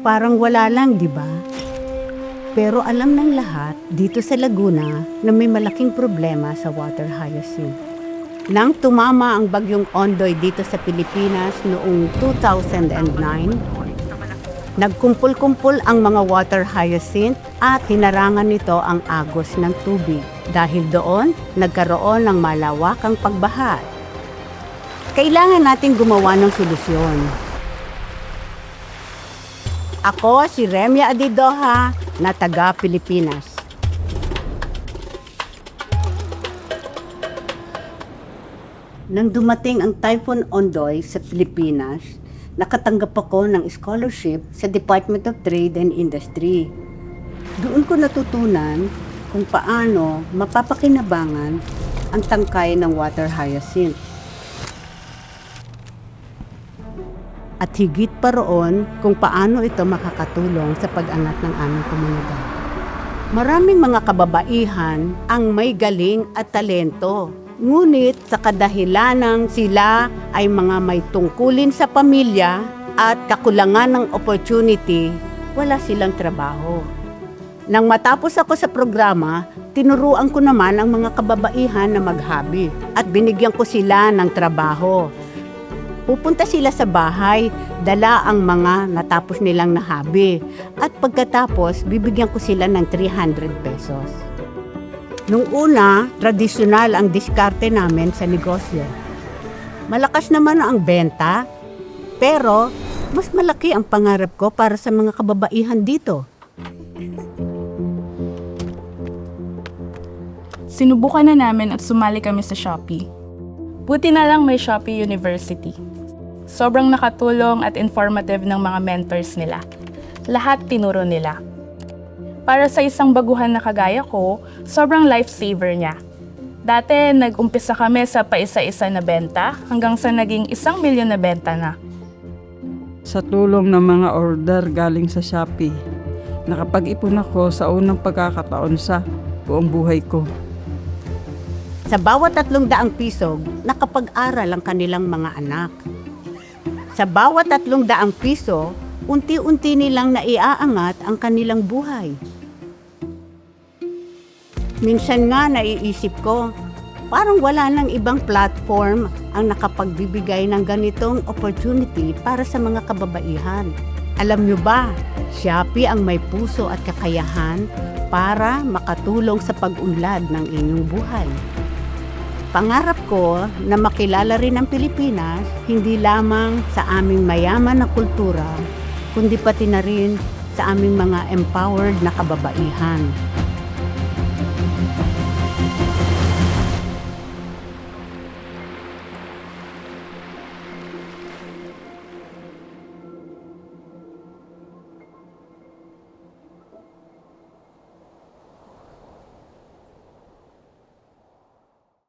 Parang wala lang, di ba? Pero alam ng lahat dito sa Laguna na may malaking problema sa water hyacinth. Nang tumama ang bagyong Ondoy dito sa Pilipinas noong 2009, nagkumpul-kumpul ang mga water hyacinth at hinarangan nito ang agos ng tubig. Dahil doon, nagkaroon ng malawakang pagbaha. Kailangan nating gumawa ng solusyon. Ako si Remia Adidoha na taga Pilipinas. Nang dumating ang Typhoon Ondoy sa Pilipinas, nakatanggap ako ng scholarship sa Department of Trade and Industry. Doon ko natutunan kung paano mapapakinabangan ang tangkay ng water hyacinth. At higit pa roon kung paano ito makakatulong sa pag-angat ng aming komunidad. Maraming mga kababaihan ang may galing at talento. Ngunit sa kadahilanang sila ay mga may tungkulin sa pamilya at kakulangan ng opportunity, wala silang trabaho. Nang matapos ako sa programa, tinuruan ko naman ang mga kababaihan na maghabi at binigyan ko sila ng trabaho. Pupunta sila sa bahay, dala ang mga natapos nilang nahabi at pagkatapos bibigyan ko sila ng 300 pesos. Nung una, tradisyonal ang diskarte namin sa negosyo. Malakas naman ang benta, pero mas malaki ang pangarap ko para sa mga kababaihan dito. Sinubukan na namin at sumali kami sa Shopee. Buti na lang may Shopee University. Sobrang nakatulong at informative ng mga mentors nila. Lahat tinuro nila. Para sa isang baguhan na kagaya ko, sobrang lifesaver niya. Dati, nag-umpisa kami sa paisa-isa na benta hanggang sa naging isang milyon na benta na. Sa tulong ng mga order galing sa Shopee, nakapag-ipon ako sa unang pagkakataon sa buong buhay ko. Sa bawat tatlong daang piso, nakapag-aral ang kanilang mga anak. Sa bawat tatlong daang piso, unti-unti nilang naiaangat ang kanilang buhay. Minsan nga naiisip ko, parang wala nang ibang platform ang nakapagbibigay ng ganitong opportunity para sa mga kababaihan. Alam nyo ba, Shopee ang may puso at kakayahan para makatulong sa pag-unlad ng inyong buhay. Pangarap ko na makilala rin ang Pilipinas hindi lamang sa aming mayaman na kultura, kundi pati na rin sa aming mga empowered na kababaihan.